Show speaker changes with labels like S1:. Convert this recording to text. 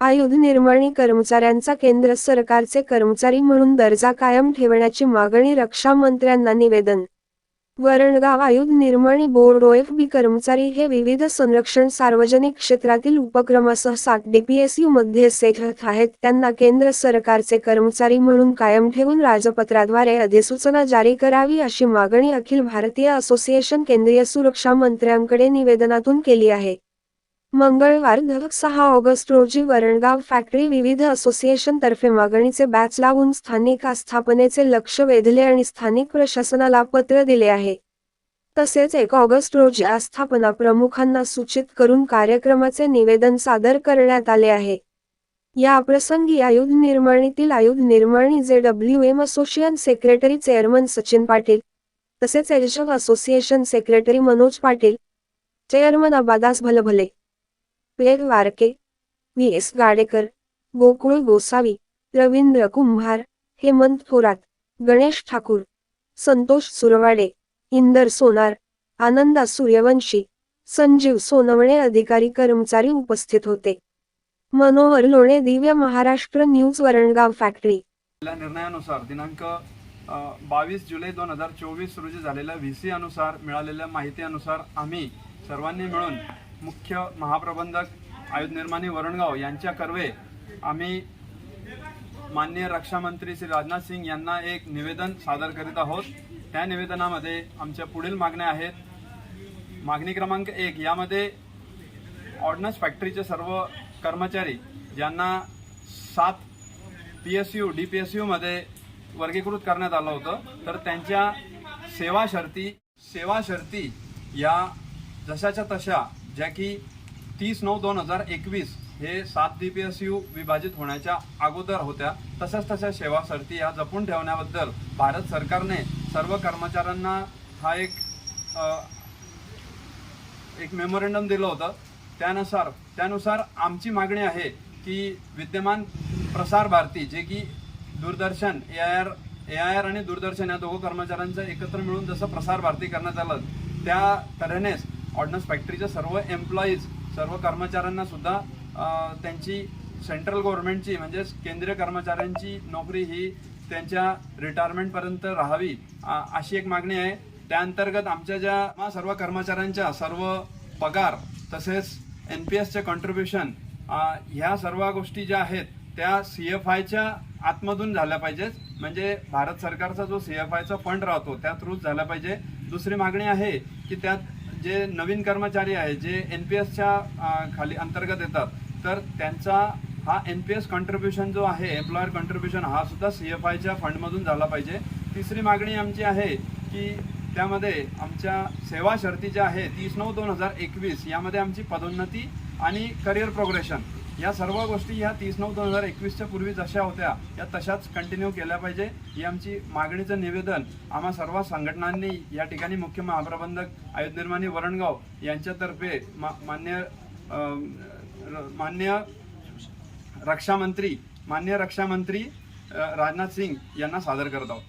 S1: आयुध निर्माणी कर्मचाऱ्यांचा केंद्र सरकारचे कर्मचारी म्हणून दर्जा कायम ठेवण्याची मागणी रक्षा मंत्र्यांना निवेदन. वरणगाव आयुध निर्माणी बोर्ड ओएफबी कर्मचारी हे विविध संरक्षण सार्वजनिक क्षेत्रातील उपक्रमासह सात डीपीएसयू मध्ये सेठत आहेत. त्यांना केंद्र सरकारचे कर्मचारी म्हणून कायम ठेवून राजपत्राद्वारे अधिसूचना जारी करावी अशी मागणी अखिल भारतीय असोसिएशन केंद्रीय सुरक्षा मंत्र्यांकडे निवेदनातून केली आहे. मंगळवार सहा ऑगस्ट रोजी वरणगाव फॅक्टरी विविध असोसिएशन तर्फे मागणीचे बॅच लावून स्थानिक आस्थापनेचे लक्ष वेधले आणि स्थानिक प्रशासनाला पत्र दिले आहे. तसेच एक ऑगस्ट रोजी आस्थापना प्रमुखांना सूचित करून कार्यक्रमाचे निवेदन सादर करण्यात आले आहे. या प्रसंगी आयुध निर्माणीतील आयुध निर्माणी J W M association secretary chairman Sachin Patil तसेच एजक association secretary Manoj Patil chairman Abadas Bhalbhale पेर वारके व्ही. एस. गाडेकर गोकुळ गोसावी रवींद्र कुंभार हेमंत थोरात गणेश ठाकूर संतोष सुरवाडे इंदर सोनार आनंदा सूर्यवंशी संजीव सोनवणे अधिकारी कर्मचारी उपस्थित होते. मनोहर लोणे दिव्य महाराष्ट्र न्यूज वरणगाव फॅक्टरी.
S2: निर्णयानुसार दिनांक बावीस जुलै दोन हजार चोवीस रोजी झालेल्या व्ही. सी. अनुसार मिळालेल्या माहितीनुसार आम्ही सर्वांनी मिळून मुख्य महाप्रबंधक आयुध निर्माणी वरणगाव यांच्या कर्वे आम्ही माननीय रक्षामंत्री श्री राजनाथ सिंग यांना एक निवेदन सादर करीत आहोत. त्या निवेदनामध्ये आमच्या पुढील मागण्या आहेत. मागणी क्रमांक एक यामध्ये ऑर्डनन्स फॅक्टरीचे सर्व कर्मचारी ज्यांना सात P S U D P S यूमध्ये वर्गीकृत करण्यात आलं होतं तर त्यांच्या सेवा शर्ती सेवा शर्ती या जशाच्या तशा ज्या की तीस नऊ दोन हजार एकवीस हे सात डी पी एस यू विभाजित होण्याच्या अगोदर होत्या. तशाच तशा सेवा सरती या जपून ठेवण्याबद्दल भारत सरकारने सर्व कर्मचाऱ्यांना हा एक अ, एक मेमोरेंडम दिलं होतं. त्यानुसार त्यानुसार आमची मागणी आहे की विद्यमान प्रसार भारती जे की Doordarshan A I R A I R आणि दूरदर्शन या दोघं कर्मचाऱ्यांचं एकत्र मिळून जसं प्रसार भारती करण्यात आलं त्या तऱ्हेनेच ऑर्डनन्स फॅक्टरीच्या सर्व एम्प्लॉईज सर्व कर्मचाऱ्यांना सुद्धा त्यांची सेंट्रल गव्हर्नमेंटची म्हणजेच केंद्रीय कर्मचाऱ्यांची नोकरी ही त्यांच्या रिटायरमेंटपर्यंत राहावी अशी एक मागणी आहे. त्याअंतर्गत आमच्या ज्या सर्व कर्मचाऱ्यांच्या सर्व पगार तसेच एन पी एसचे कॉन्ट्रीब्युशन ह्या सर्व गोष्टी ज्या आहेत त्या सी एफ आयच्या आतमधून झाल्या पाहिजेत. म्हणजे भारत सरकारचा जो सी एफ आयचा फंड राहतो त्या थ्रूच झाला पाहिजे. दुसरी मागणी आहे की त्यात जे नवीन कर्मचारी आहे जे एन पी एसच्या खाली अंतर्गत येतात तर त्यांचा हा एन पी एस कॉन्ट्रीब्युशन जो आहे एम्प्लॉयर कॉन्ट्रीब्युशन हा सुद्धा सी एफ आयच्या फंडमधून झाला पाहिजे. तिसरी मागणी आमची आहे की त्यामध्ये आमच्या सेवा शर्ती ज्या आहे तीस नऊ दोन हजार एकवीस यामध्ये आमची पदोन्नती आणि करिअर प्रोग्रेशन या सर्व गोष्टी ह्या तीस नऊ दोन हजार एकवीसच्या पूर्वी जशा होत्या या तशाच कंटिन्यू केल्या पाहिजे ही आमची मागणीचं निवेदन. आम्हा सर्व संघटनांनी या ठिकाणी मुख्य महाप्रबंधक आयुध निर्माणी वरणगाव यांच्यातर्फे मा मान्य र- मान्य रक्षामंत्री मान्य रक्षामंत्री राजनाथ सिंग यांना सादर करत आहोत.